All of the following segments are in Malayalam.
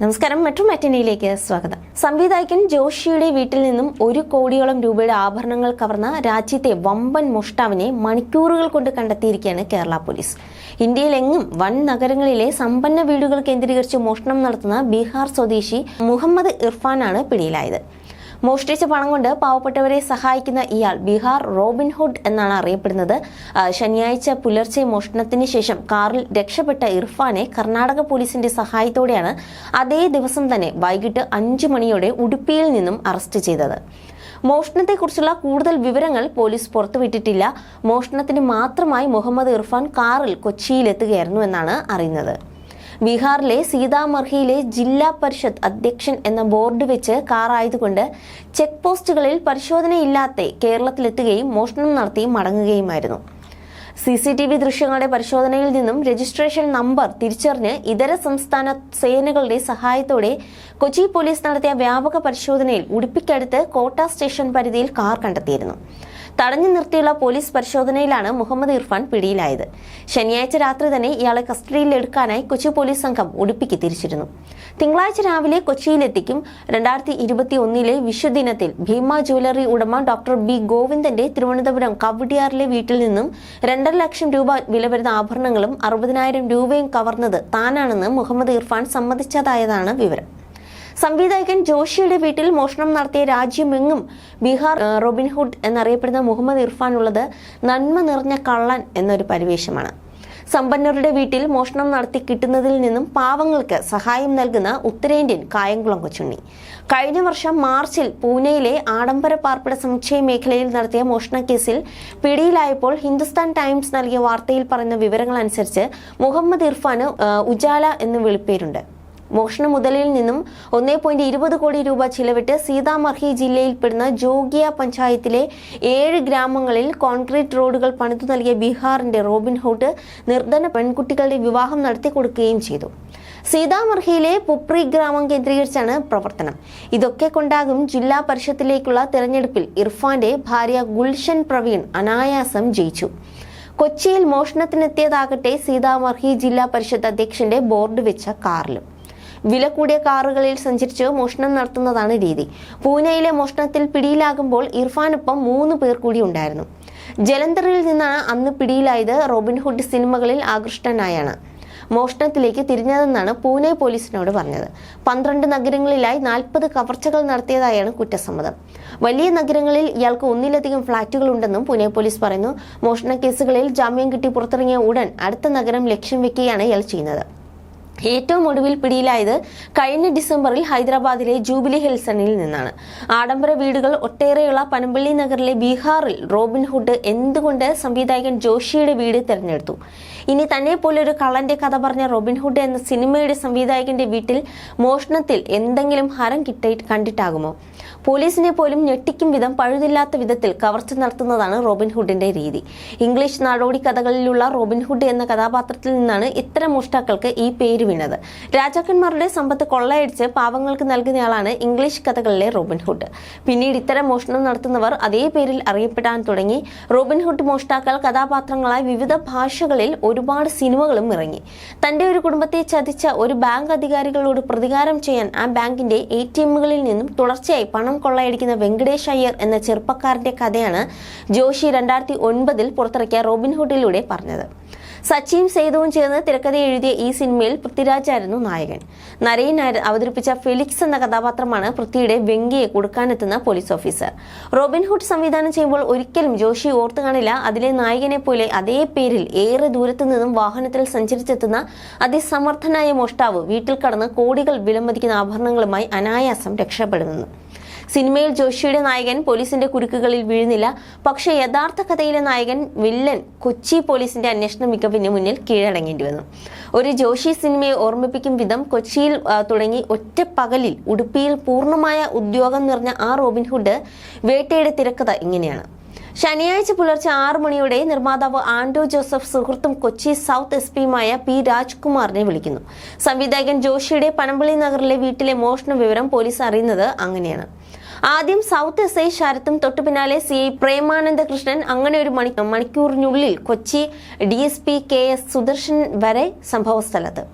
നമസ്കാരം. മെട്രോ മാറ്റിനിയിലേക്ക് സ്വാഗതം. സംവിധായകൻ ജോഷിയുടെ വീട്ടിൽ നിന്നും ഒരു കോടിയോളം രൂപയുടെ ആഭരണങ്ങൾ കവർന്ന രാജ്യത്തെ വമ്പൻ മോഷ്ടാവിനെ മണിക്കൂറുകൾ കൊണ്ട് കണ്ടെത്തിയിരിക്കുകയാണ് കേരള പോലീസ്. ഇന്ത്യയിലെങ്ങും വൻ നഗരങ്ങളിലെ സമ്പന്ന വീടുകൾ കേന്ദ്രീകരിച്ച് മോഷണം നടത്തുന്ന ബീഹാർ സ്വദേശി മുഹമ്മദ് ഇർഫാനാണ് പിടിയിലായത്. മോഷ്ടിച്ച പണം കൊണ്ട് പാവപ്പെട്ടവരെ സഹായിക്കുന്ന ഇയാൾ ബീഹാർ റോബിൻഹുഡ് എന്നാണ് അറിയപ്പെടുന്നത്. ശനിയാഴ്ച പുലർച്ചെ മോഷണത്തിന് ശേഷം കാറിൽ രക്ഷപ്പെട്ട ഇർഫാനെ കർണാടക പോലീസിന്റെ സഹായത്തോടെയാണ് അതേ ദിവസം തന്നെ വൈകിട്ട് അഞ്ചു മണിയോടെ ഉടുപ്പിയിൽ നിന്നും അറസ്റ്റ് ചെയ്തത്. മോഷണത്തെക്കുറിച്ചുള്ള കൂടുതൽ വിവരങ്ങൾ പോലീസ് പുറത്തുവിട്ടിട്ടില്ല. മോഷണത്തിന് മാത്രമായി മുഹമ്മദ് ഇർഫാൻ കാറിൽ കൊച്ചിയിലെത്തുകയായിരുന്നു എന്നാണ് അറിയുന്നത്. ബീഹാറിലെ സീതാമർഹിയിലെ ജില്ലാ പരിഷത്ത് അധ്യക്ഷൻ എന്ന ബോർഡ് വെച്ച് കാറായതുകൊണ്ട് ചെക്ക് പോസ്റ്റുകളിൽ പരിശോധനയില്ലാതെ കേരളത്തിലെത്തുകയും മോഷണം നടത്തി മടങ്ങുകയുമായിരുന്നു. സി സി ടി വി ദൃശ്യങ്ങളുടെ പരിശോധനയിൽ നിന്നും രജിസ്ട്രേഷൻ നമ്പർ തിരിച്ചറിഞ്ഞ് ഇതര സംസ്ഥാന സേനകളുടെ സഹായത്തോടെ കൊച്ചി പോലീസ് നടത്തിയ വ്യാപക പരിശോധനയിൽ ഉടുപ്പിക്കടുത്ത് കോട്ട സ്റ്റേഷൻ പരിധിയിൽ കാർ കണ്ടെത്തിയിരുന്നു. തടഞ്ഞു നിർത്തിയുള്ള പോലീസ് പരിശോധനയിലാണ് മുഹമ്മദ് ഇർഫാൻ പിടിയിലായത്. ശനിയാഴ്ച രാത്രി തന്നെ ഇയാളെ കസ്റ്റഡിയിൽ എടുക്കാനായി കൊച്ചി പോലീസ് സംഘം ഉടുപ്പിക്ക് തിരിച്ചിരുന്നു. തിങ്കളാഴ്ച രാവിലെ കൊച്ചിയിലെത്തിക്കും രണ്ടായിരത്തി ഇരുപത്തി ഒന്നിലെ വിഷുദിനത്തിൽ ഭീമ ജ്വല്ലറി ഉടമ ഡോക്ടർ ബി ഗോവിന്ദന്റെ തിരുവനന്തപുരം കവടിയാറിലെ വീട്ടിൽ നിന്നും രണ്ടര ലക്ഷം രൂപ വില വരുന്ന ആഭരണങ്ങളും അറുപതിനായിരം രൂപയും കവർന്നത് താനാണെന്ന് മുഹമ്മദ് ഇർഫാൻ സമ്മതിച്ചതായതാണ് വിവരം. സംവിധായകൻ ജോഷിയുടെ വീട്ടിൽ മോഷണം നടത്തിയ രാജ്യമെങ്ങും ബീഹാർ റോബിൻഹുഡ് എന്നറിയപ്പെടുന്ന മുഹമ്മദ് ഇർഫാൻ ഉള്ളത് നന്മ നിറഞ്ഞ കള്ളൻ എന്നൊരു പരിവേഷമാണ്. സമ്പന്നരുടെ വീട്ടിൽ മോഷണം നടത്തി കിട്ടുന്നതിൽ നിന്നും പാവങ്ങൾക്ക് സഹായം നൽകുന്ന ഉത്തരേന്ത്യൻ കായംകുളം കൊച്ചുണ്ണി. കഴിഞ്ഞ വർഷം മാർച്ചിൽ പൂനെയിലെ ആഡംബര പാർപ്പിട സമുച്ചയ മേഖലയിൽ നടത്തിയ മോഷണ കേസിൽ പിടിയിലായപ്പോൾ ഹിന്ദുസ്ഥാൻ ടൈംസ് നൽകിയ വാർത്തയിൽ പറയുന്ന വിവരങ്ങൾ അനുസരിച്ച് മുഹമ്മദ് ഇർഫാന് ഉജാല എന്ന് വിളിപ്പേരുണ്ട്. മോഷണ മുതലിൽ നിന്നും ഒന്നേ പോയിന്റ് ഇരുപത് കോടി രൂപ ചിലവിട്ട് സീതാമർഹി ജില്ലയിൽപ്പെടുന്ന ജോഗിയ പഞ്ചായത്തിലെ ഏഴ് ഗ്രാമങ്ങളിൽ കോൺക്രീറ്റ് റോഡുകൾ പണിതു നൽകിയ ബീഹാറിന്റെ റോബിൻഹുഡ് നിർധന പെൺകുട്ടികളുടെ വിവാഹം നടത്തി കൊടുക്കുകയും ചെയ്തു. സീതാമർഹിയിലെ പുപ്രി ഗ്രാമം കേന്ദ്രീകരിച്ചാണ് പ്രവർത്തനം. ഇതൊക്കെ കൊണ്ടാകും ജില്ലാ പരിഷത്തിലേക്കുള്ള തെരഞ്ഞെടുപ്പിൽ ഇർഫാന്റെ ഭാര്യ ഗുൽഷൻ പ്രവീൺ അനായാസം ജയിച്ചു. കൊച്ചിയിൽ മോഷണത്തിനെത്തിയതാകട്ടെ സീതാമർഹി ജില്ലാ പരിഷത്ത് അധ്യക്ഷന്റെ ബോർഡ് വെച്ച കാറിലും. വില കൂടിയ കാറുകളിൽ സഞ്ചരിച്ച് മോഷണം നടത്തുന്നതാണ് രീതി. പൂനെയിലെ മോഷണത്തിൽ പിടിയിലാകുമ്പോൾ ഇർഫാനൊപ്പം മൂന്ന് പേർ കൂടി ഉണ്ടായിരുന്നു. ജലന്ധറിൽ നിന്നാണ് അന്ന് പിടിയിലായത് റോബിൻഹുഡ് സിനിമകളിൽ ആകൃഷ്ടനായാണ്. മോഷണത്തിലേക്ക് തിരിഞ്ഞതെന്നാണ് പൂനെ പോലീസിനോട് പറഞ്ഞത്. പന്ത്രണ്ട് നഗരങ്ങളിലായി നാൽപ്പത് കവർച്ചകൾ നടത്തിയതായാണ് കുറ്റസമ്മതം. വലിയ നഗരങ്ങളിൽ ഇയാൾക്ക് ഒന്നിലധികം ഫ്ളാറ്റുകൾ ഉണ്ടെന്നും പൂനെ പോലീസ് പറയുന്നു. മോഷണ കേസുകളിൽ ജാമ്യം കിട്ടി പുറത്തിറങ്ങിയ ഉടൻ അടുത്ത നഗരം ലക്ഷ്യം വെക്കുകയാണ് ഇയാൾ ചെയ്യുന്നത്. ഏറ്റവും ഒടുവിൽ പിടിയിലായത് കഴിഞ്ഞ ഡിസംബറിൽ ഹൈദരാബാദിലെ ജൂബിലി ഹിൽസണിൽ നിന്നാണ്. ആഡംബര വീടുകൾ ഒട്ടേറെയുള്ള പനമ്പള്ളി നഗറിലെ ബീഹാറിൽ റോബിൻഹുഡ് എന്തുകൊണ്ട് സംവിധായകൻ ജോഷിയുടെ വീട് തിരഞ്ഞെടുത്തു? ഇനി തന്നെ പോലൊരു കള്ളന്റെ കഥ പറഞ്ഞ റോബിൻഹുഡ് എന്ന സിനിമയുടെ സംവിധായകന്റെ വീട്ടിൽ മോഷണത്തിൽ എന്തെങ്കിലും ഹരം കിട്ടി കണ്ടിട്ടാകുമോ? പോലീസിനെ പോലും ഞെട്ടിക്കും വിധം പഴുതില്ലാത്ത വിധത്തിൽ കവർച്ച നടത്തുന്നതാണ് റോബിൻഹുഡിന്റെ രീതി. ഇംഗ്ലീഷ് നാടോടി കഥകളിലുള്ള റോബിൻഹുഡ് എന്ന കഥാപാത്രത്തിൽ നിന്നാണ് ഇത്തരം മോഷ്ടാക്കൾക്ക് ഈ പേര് വീണത്. രാജാക്കന്മാരുടെ സമ്പത്ത് കൊള്ളയടിച്ച് പാവങ്ങൾക്ക് നൽകുന്നയാളാണ് ഇംഗ്ലീഷ് കഥകളിലെ റോബിൻഹുഡ് പിന്നീട് ഇത്തരം മോഷണം നടത്തുന്നവർ അതേ പേരിൽ അറിയപ്പെടാൻ തുടങ്ങി. റോബിൻഹുഡ് മോഷ്ടാക്കൾ കഥാപാത്രങ്ങളായി വിവിധ ഭാഷകളിൽ ഒരുപാട് സിനിമകളും ഇറങ്ങി. തന്റെ ഒരു കുടുംബത്തെ ചതിച്ച ഒരു ബാങ്ക് അധികാരികളോട് പ്രതികാരം ചെയ്യാൻ ആ ബാങ്കിന്റെ എ നിന്നും തുടർച്ചയായി പണം കൊള്ളയടിക്കുന്ന വെങ്കടേഷ് അയ്യർ എന്ന ചെറുപ്പക്കാരന്റെ കഥയാണ് ജോഷി രണ്ടായിരത്തി ഒൻപതിൽ പുറത്തിറക്കിയ റോബിൻഹുഡിലൂടെ പറഞ്ഞത്. സച്ചിയും സേതുവും ചേർന്ന് തിരക്കഥ എഴുതിയ ഈ സിനിമയിൽ പൃഥ്വിരാജായിരുന്നു നായകൻ. നരയൻ അവതരിപ്പിച്ച ഫെലിക്സ് എന്ന കഥാപാത്രമാണ് പൃഥ്വിയുടെ വെങ്കിയെ കൊടുക്കാനെത്തുന്ന പോലീസ് ഓഫീസർ. റോബിൻഹുഡ് സംവിധാനം ചെയ്യുമ്പോൾ ഒരിക്കലും ജോഷി ഓർത്തു കാണില്ല. അതിലെ നായകനെ പോലെ അതേ പേരിൽ ഏറെ ദൂരത്തു നിന്നും വാഹനത്തിൽ സഞ്ചരിച്ചെത്തുന്ന അതിസമർത്ഥനായ മോഷ്ടാവ് വീട്ടിൽ കടന്ന് കോടികൾ വിലമതിക്കുന്ന ആഭരണങ്ങളുമായി അനായാസം രക്ഷപ്പെടുന്നു. സിനിമയിൽ ജോഷിയുടെ നായകൻ പോലീസിന്റെ കുരുക്കുകളിൽ വീഴുന്നില്ല. പക്ഷെ യഥാർത്ഥ കഥയിലെ നായകൻ വില്ലൻ കൊച്ചി പോലീസിന്റെ അന്വേഷണ മികവിന് മുന്നിൽ കീഴടങ്ങേണ്ടി വന്നു. ഒരു ജോഷി സിനിമയെ ഓർമ്മിപ്പിക്കും വിധം കൊച്ചിയിൽ തുടങ്ങി ഒറ്റ പകലിൽ ഉടുപ്പിയിൽ പൂർണമായ ഉദ്യോഗം നിറഞ്ഞ ആ റോബിൻഹുഡ് വേട്ടയുടെ തിരക്കഥ ഇങ്ങനെയാണ്. ശനിയാഴ്ച പുലർച്ചെ ആറു മണിയോടെ നിർമ്മാതാവ് ആൻഡോ ജോസഫ് സുഹൃത്തും കൊച്ചി സൗത്ത് എസ് പിയുമായ പി രാജ്കുമാറിനെ വിളിക്കുന്നു. സംവിധായകൻ ജോഷിയുടെ പനമ്പള്ളി നഗറിലെ വീട്ടിലെ മോഷണ വിവരം പോലീസ് അറിയുന്നത് അങ്ങനെയാണ്. ആദ്യം സൗത്ത് എസ് ഐ ശരത്തും തൊട്ടു പിന്നാലെ സി ഐ പ്രേമാനന്ദ കൃഷ്ണൻ അങ്ങനെ ഒരു മണി മണിക്കൂറിനുള്ളിൽ Kochi D S P K S Sudarshan വരെ സംഭവ സ്ഥലത്ത്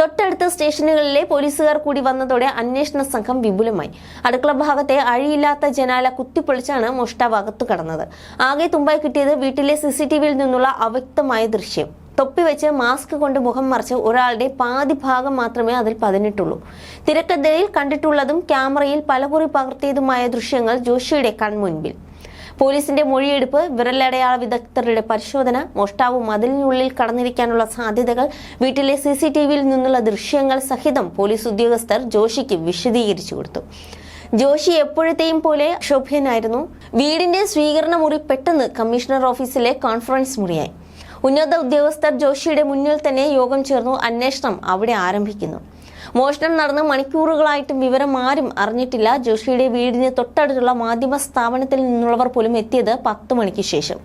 തൊട്ടടുത്ത സ്റ്റേഷനുകളിലെ പോലീസുകാർ കൂടി വന്നതോടെ അന്വേഷണ സംഘം വിപുലമായി. അടുക്കള ഭാഗത്തെ അഴിയില്ലാത്ത ജനാല കുത്തിപ്പൊളിച്ചാണ് മോഷ്ടാവ് അകത്തു കടന്നത്. ആകെ തുമ്പായി കിട്ടിയത് വീട്ടിലെ സി സി നിന്നുള്ള അവ്യക്തമായ ദൃശ്യം. തൊപ്പി വെച്ച് മാസ്ക് കൊണ്ട് മുഖം മറച്ച് ഒരാളുടെ പാതി ഭാഗം മാത്രമേ അതിൽ പതിനിട്ടുള്ളൂ തിരക്കഥയിൽ കണ്ടിട്ടുള്ളതും ക്യാമറയിൽ പലകുറി പകർത്തിയതുമായ ദൃശ്യങ്ങൾ ജോഷിയുടെ കൺമുൻപിൽ. പോലീസിന്റെ മൊഴിയെടുപ്പ് വിരലടയാള വിദഗ്ധരുടെ പരിശോധന മോഷ്ടാവ് മതിലിനുള്ളിൽ കടന്നിരിക്കാനുള്ള സാധ്യതകൾ വീട്ടിലെ സി സി ടി വിയിൽ നിന്നുള്ള ദൃശ്യങ്ങൾ സഹിതം പോലീസ് ഉദ്യോഗസ്ഥർ ജോഷിക്ക് വിശദീകരിച്ചു കൊടുത്തു. ജോഷി എപ്പോഴത്തെയും പോലെ ശോഭ്യനായിരുന്നു വീടിന്റെ സ്വീകരണ മുറി പെട്ടെന്ന് കമ്മീഷണർ ഓഫീസിലെ കോൺഫറൻസ് മുറിയായി. ഉന്നത ഉദ്യോഗസ്ഥർ ജോഷിയുടെ മുന്നിൽ തന്നെ യോഗം ചേർന്നു അന്വേഷണം അവിടെ ആരംഭിക്കുന്നു. മോഷണം നടന്ന് മണിക്കൂറുകളായിട്ടും വിവരം ആരും അറിഞ്ഞിട്ടില്ല. ജോഷിയുടെ വീടിന് തൊട്ടടുത്തുള്ള മാധ്യമ സ്ഥാപനത്തിൽ നിന്നുള്ളവർ പോലും എത്തിയത് പത്ത് മണിക്ക് ശേഷം.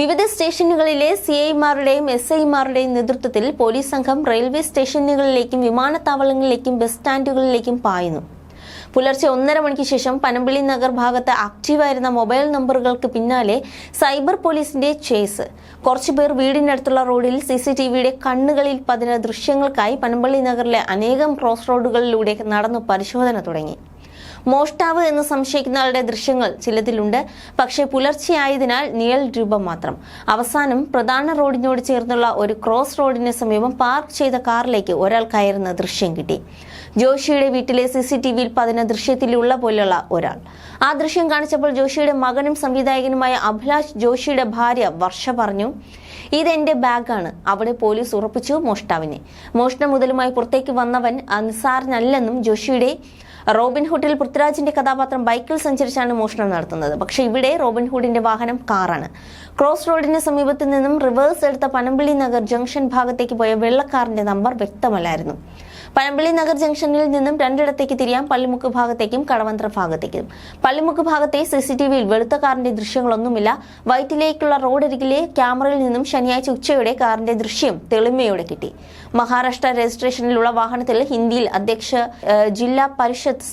വിവിധ സ്റ്റേഷനുകളിലെ സി ഐമാരുടെയും എസ് ഐമാരുടെയും നേതൃത്വത്തിൽ പോലീസ് സംഘം റെയിൽവേ സ്റ്റേഷനുകളിലേക്കും വിമാനത്താവളങ്ങളിലേക്കും ബസ് സ്റ്റാൻഡുകളിലേക്കും പായുന്നു. പുലർച്ചെ ഒന്നര മണിക്ക് ശേഷം പനമ്പിളി നഗർ ഭാഗത്ത് ആക്റ്റീവായിരുന്ന മൊബൈൽ നമ്പറുകൾക്ക് പിന്നാലെ സൈബർ പോലീസിന്റെ ചേസ് കുറച്ചുപേർ വീടിനടുത്തുള്ള റോഡിൽ സി സി ടി വിയുടെ കണ്ണുകളിൽ പതിന ദൃശ്യങ്ങൾക്കായി പനമ്പള്ളി നഗറിലെ അനേകം ക്രോസ് റോഡുകളിലൂടെ നടന്നു പരിശോധന തുടങ്ങി. മോഷ്ടാവ് എന്ന് സംശയിക്കുന്ന ആളുടെ ദൃശ്യങ്ങൾ ചിലതിലുണ്ട്. പക്ഷേ പുലർച്ചെയായതിനാൽ നിഴൽ രൂപം മാത്രം. അവസാനം പ്രധാന റോഡിനോട് ചേർന്നുള്ള ഒരു ക്രോസ് റോഡിന് സമീപം പാർക്ക് ചെയ്ത കാറിലേക്ക് ഒരാൾ കയറുന്ന ദൃശ്യം കിട്ടി. ജോഷിയുടെ വീട്ടിലെ സി സി ടി വിയിൽ പതിന ദൃശ്യത്തിലുള്ള പോലുള്ള ഒരാൾ. ആ ദൃശ്യം കാണിച്ചപ്പോൾ ജോഷിയുടെ മകനും സംവിധായകനുമായ അഭിലാഷ് ജോഷിയുടെ ഭാര്യ വർഷ പറഞ്ഞു ഇതെന്റെ ബാഗാണ്. അവിടെ പോലീസ് ഉറപ്പിച്ചു മോഷ്ടാവിനെ. മോഷണ മുതലുമായി പുറത്തേക്ക് വന്നവൻ ആ നിസാരനല്ലെന്നും ജോഷിയുടെ റോബിൻഹുഡിൽ പൃഥ്വിരാജിന്റെ കഥാപാത്രം ബൈക്കിൽ സഞ്ചരിച്ചാണ് മോഷണം നടത്തുന്നത്. പക്ഷെ ഇവിടെ റോബിൻഹുഡിന്റെ വാഹനം കാറാണ്. ക്രോസ് റോഡിന് സമീപത്ത് നിന്നും റിവേഴ്സ് എടുത്ത പനമ്പിള്ളി നഗർ ജംഗ്ഷൻ ഭാഗത്തേക്ക് പോയ വെള്ളക്കാറിന്റെ നമ്പർ വ്യക്തമല്ലായിരുന്നു. പനമ്പള്ളി നഗർ ജംഗ്ഷനിൽ നിന്നും രണ്ടിടത്തേക്ക് തിരിയാം. പള്ളിമുക്ക് ഭാഗത്തേക്കും കടവന്ത്ര ഭാഗത്തേക്കും. പള്ളിമുക്ക് ഭാഗത്തെ സിസിടിവിയിൽ വെളുത്ത കാറിന്റെ ദൃശ്യങ്ങളൊന്നുമില്ല. വൈറ്റിലേക്കുള്ള റോഡരികിലെ ക്യാമറയിൽ നിന്നും ശനിയാഴ്ച ഉച്ചയോടെ കാറിന്റെ ദൃശ്യം തെളിമയോടെ കിട്ടി. മഹാരാഷ്ട്ര രജിസ്ട്രേഷനിലുള്ള വാഹനത്തിൽ ഹിന്ദിയിൽ അധ്യക്ഷ ജില്ലാ പരിഷത്ത്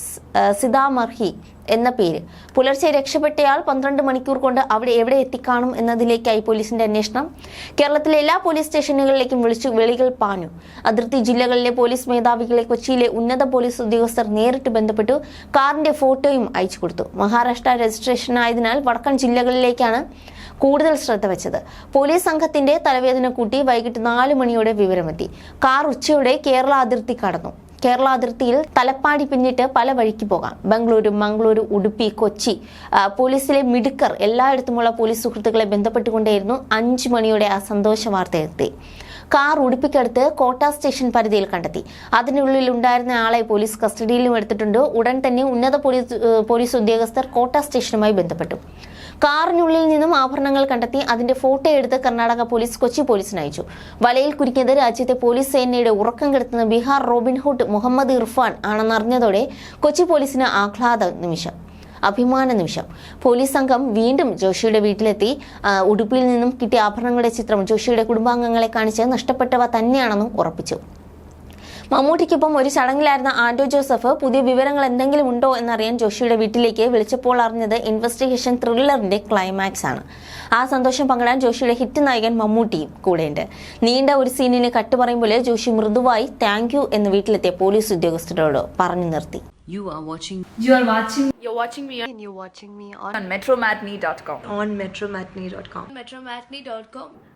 സിതാമർഹി എന്ന പേര്. പുലർച്ചെ രക്ഷപ്പെട്ടയാൾ പന്ത്രണ്ട് മണിക്കൂർ കൊണ്ട് അവിടെ എവിടെ എത്തിക്കാണും എന്നതിലേക്കായി പോലീസിന്റെ അന്വേഷണം. കേരളത്തിലെ എല്ലാ പോലീസ് സ്റ്റേഷനുകളിലേക്കും വിളിച്ചു വെളികൾ പാഞ്ഞു. അതിർത്തി ജില്ലകളിലെ പോലീസ് മേധാവികളെ കൊച്ചിയിലെ ഉന്നത പോലീസ് ഉദ്യോഗസ്ഥർ നേരിട്ട് ബന്ധപ്പെട്ടു. കാറിന്റെ ഫോട്ടോയും അയച്ചു കൊടുത്തു. മഹാരാഷ്ട്ര രജിസ്ട്രേഷൻ ആയതിനാൽ വടക്കൻ ജില്ലകളിലേക്കാണ് കൂടുതൽ ശ്രദ്ധ വെച്ചത്. പോലീസ് സംഘത്തിന്റെ തലവേദന കൂട്ടി വൈകിട്ട് നാല് മണിയോടെ വിവരമെത്തി. കാർ ഉച്ചയോടെ കേരള അതിർത്തി കടന്നു. കേരള അതിർത്തിയിൽ തലപ്പാടി പിന്നിട്ട് പല വഴിക്ക് പോകാം. ബംഗളൂരു മംഗളൂരു ഉടുപ്പി കൊച്ചി പോലീസിലെ മിടുക്കർ എല്ലായിടത്തുമുള്ള പോലീസ് സുഹൃത്തുക്കളെ ബന്ധപ്പെട്ടുകൊണ്ടേയിരുന്നു അഞ്ചു മണിയുടെ ആ സന്തോഷ വാർത്ത എത്തി. കാർ ഉടുപ്പിക്കടുത്ത് കോട്ട സ്റ്റേഷൻ പരിധിയിൽ കണ്ടെത്തി. അതിനുള്ളിൽ ഉണ്ടായിരുന്ന ആളെ പോലീസ് കസ്റ്റഡിയിലും എടുത്തിട്ടുണ്ട്. ഉടൻ തന്നെ ഉന്നത പോലീസ് പോലീസ് ഉദ്യോഗസ്ഥർ കോട്ട സ്റ്റേഷനുമായി ബന്ധപ്പെട്ടു. കാറിനുള്ളിൽ നിന്നും ആഭരണങ്ങൾ കണ്ടെത്തി അതിന്റെ ഫോട്ടോ എടുത്ത് കർണാടക പോലീസ് കൊച്ചി പോലീസിന് അയച്ചു. വലയിൽ കുരുക്കിയത് രാജ്യത്തെ പോലീസ് സേനയുടെ ഉറക്കം കെടുത്തുന്ന ബീഹാർ റോബിൻഹുഡ് മുഹമ്മദ് ഇർഫാൻ ആണെന്നറിഞ്ഞതോടെ കൊച്ചി പോലീസിന് ആഹ്ലാദ നിമിഷം. അഭിമാന നിമിഷം. പോലീസ് സംഘം വീണ്ടും ജോഷിയുടെ വീട്ടിലെത്തി. ഉടുപ്പിയിൽ നിന്നും കിട്ടിയ ആഭരണങ്ങളുടെ ചിത്രം ജോഷിയുടെ കുടുംബാംഗങ്ങളെ കാണിച്ച് നഷ്ടപ്പെട്ടവ തന്നെയാണെന്നും ഉറപ്പിച്ചു. മമ്മൂട്ടിക്കൊപ്പം ഒരു ചടങ്ങിലായിരുന്ന ആന്റോ ജോസഫ് പുതിയ വിവരങ്ങൾ എന്തെങ്കിലും ഉണ്ടോ എന്നറിയാൻ ജോഷിയുടെ വീട്ടിലേക്ക് വിളിച്ചപ്പോൾ അറിഞ്ഞത് ഇൻവെസ്റ്റിഗേഷൻ ത്രില്ലറിന്റെ ക്ലൈമാക്സ് ആണ് ആ സന്തോഷം പങ്കിടാൻ ജോഷിയുടെ ഹിറ്റ് നായകൻ മമ്മൂട്ടിയും കൂടെയുണ്ട് നീണ്ട ഒരു സീനിന് കട്ട് പറയുമ്പോൾ ജോഷി മൃദുവായി താങ്ക് യു എന്ന് വീട്ടിലെത്തിയ പോലീസ് ഉദ്യോഗസ്ഥരോട് പറഞ്ഞു നിർത്തി You are watching You are watching You're watching me and you're watching me on, on metromatney.com. on metromatney.com. metromatney.com.